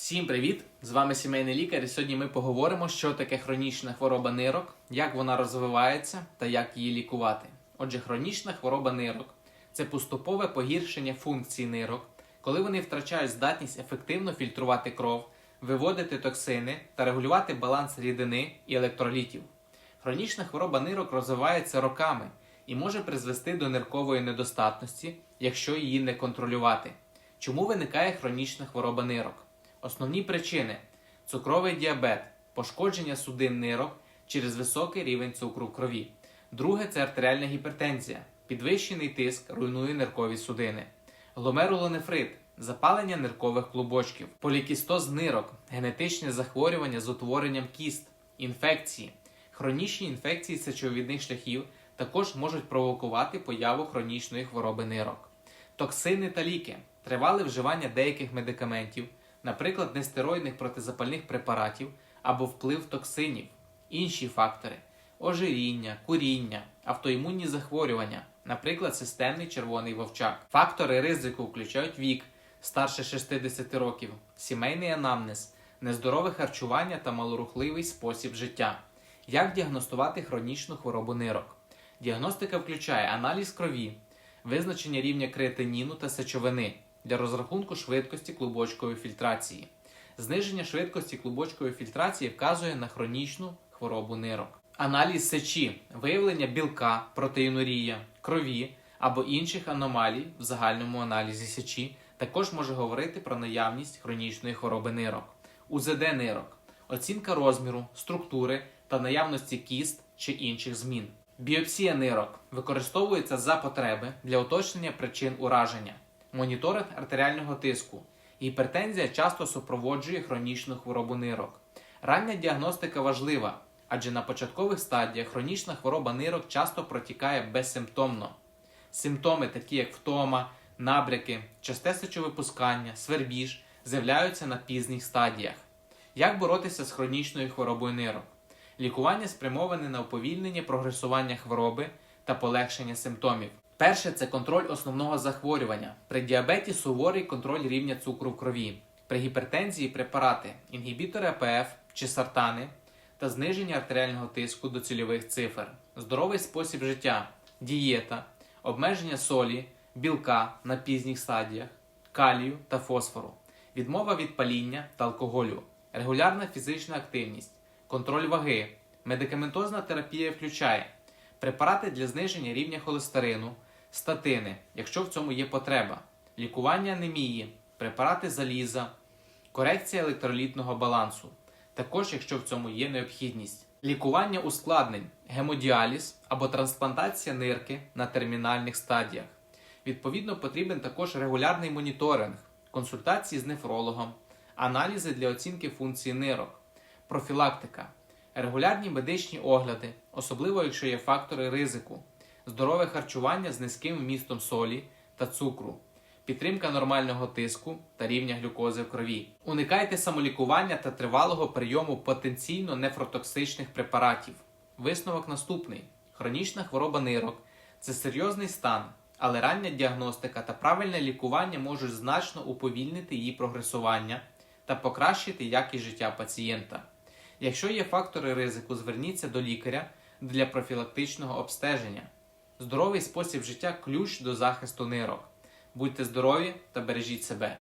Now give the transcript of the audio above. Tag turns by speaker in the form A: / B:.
A: Всім привіт! З вами сімейний лікар. І сьогодні ми поговоримо, що таке хронічна хвороба нирок, як вона розвивається та як її лікувати. Отже, хронічна хвороба нирок це поступове погіршення функцій нирок, коли вони втрачають здатність ефективно фільтрувати кров, виводити токсини та регулювати баланс рідини і електролітів. Хронічна хвороба нирок розвивається роками і може призвести до ниркової недостатності, якщо її не контролювати. Чому виникає хронічна хвороба нирок? Основні причини: цукровий діабет, пошкодження судин нирок через високий рівень цукру в крові. Друге це артеріальна гіпертензія, підвищений тиск руйнує ниркові судини, гломерулонефрит, запалення ниркових клубочків, полікістоз нирок, генетичне захворювання з утворенням кіст, інфекції. Хронічні інфекції сечовідних шляхів також можуть провокувати появу хронічної хвороби нирок. Токсини та ліки, тривале вживання деяких медикаментів, наприклад, нестероїдних протизапальних препаратів або вплив токсинів, інші фактори ожиріння, куріння, автоімунні захворювання, наприклад, системний червоний вовчак. Фактори ризику включають вік старше 60 років, сімейний анамнез, нездорове харчування та малорухливий спосіб життя. Як діагностувати хронічну хворобу нирок? Діагностика включає аналіз крові, визначення рівня креатиніну та сечовини для розрахунку швидкості клубочкової фільтрації. Зниження швидкості клубочкової фільтрації вказує на хронічну хворобу нирок. Аналіз сечі, виявлення білка, протеїнурія, крові або інших аномалій в загальному аналізі сечі також може говорити про наявність хронічної хвороби нирок. УЗД нирок, оцінка розміру, структури та наявності кіст чи інших змін. Біопсія нирок використовується за потреби для уточнення причин ураження, моніторинг артеріального тиску. Гіпертензія часто супроводжує хронічну хворобу нирок. Рання діагностика важлива, адже на початкових стадіях хронічна хвороба нирок часто протікає безсимптомно. Симптоми, такі як втома, набряки, часте сечовипускання, свербіж, з'являються на пізніх стадіях. Як боротися з хронічною хворобою нирок? Лікування спрямоване на уповільнення прогресування хвороби та полегшення симптомів. Перше це контроль основного захворювання. При діабеті суворий контроль рівня цукру в крові. При гіпертензії препарати, інгібітори АПФ чи сартани та зниження артеріального тиску до цільових цифр, здоровий спосіб життя, дієта, обмеження солі, білка на пізніх стадіях, калію та фосфору, відмова від паління та алкоголю, регулярна фізична активність, контроль ваги, медикаментозна терапія включає препарати для зниження рівня холестерину, статини, якщо в цьому є потреба, лікування анемії, препарати заліза, корекція електролітного балансу, також якщо в цьому є необхідність. Лікування ускладнень, гемодіаліз або трансплантація нирки на термінальних стадіях. Відповідно, потрібен також регулярний моніторинг, консультації з нефрологом, аналізи для оцінки функції нирок, профілактика, регулярні медичні огляди, особливо якщо є фактори ризику, здорове харчування з низьким вмістом солі та цукру, підтримка нормального тиску та рівня глюкози в крові. Уникайте самолікування та тривалого прийому потенційно нефротоксичних препаратів. Висновок наступний: хронічна хвороба нирок це серйозний стан, але рання діагностика та правильне лікування можуть значно уповільнити її прогресування та покращити якість життя пацієнта. Якщо є фактори ризику, зверніться до лікаря для профілактичного обстеження. Здоровий спосіб життя ключ до захисту нирок. Будьте здорові та бережіть себе.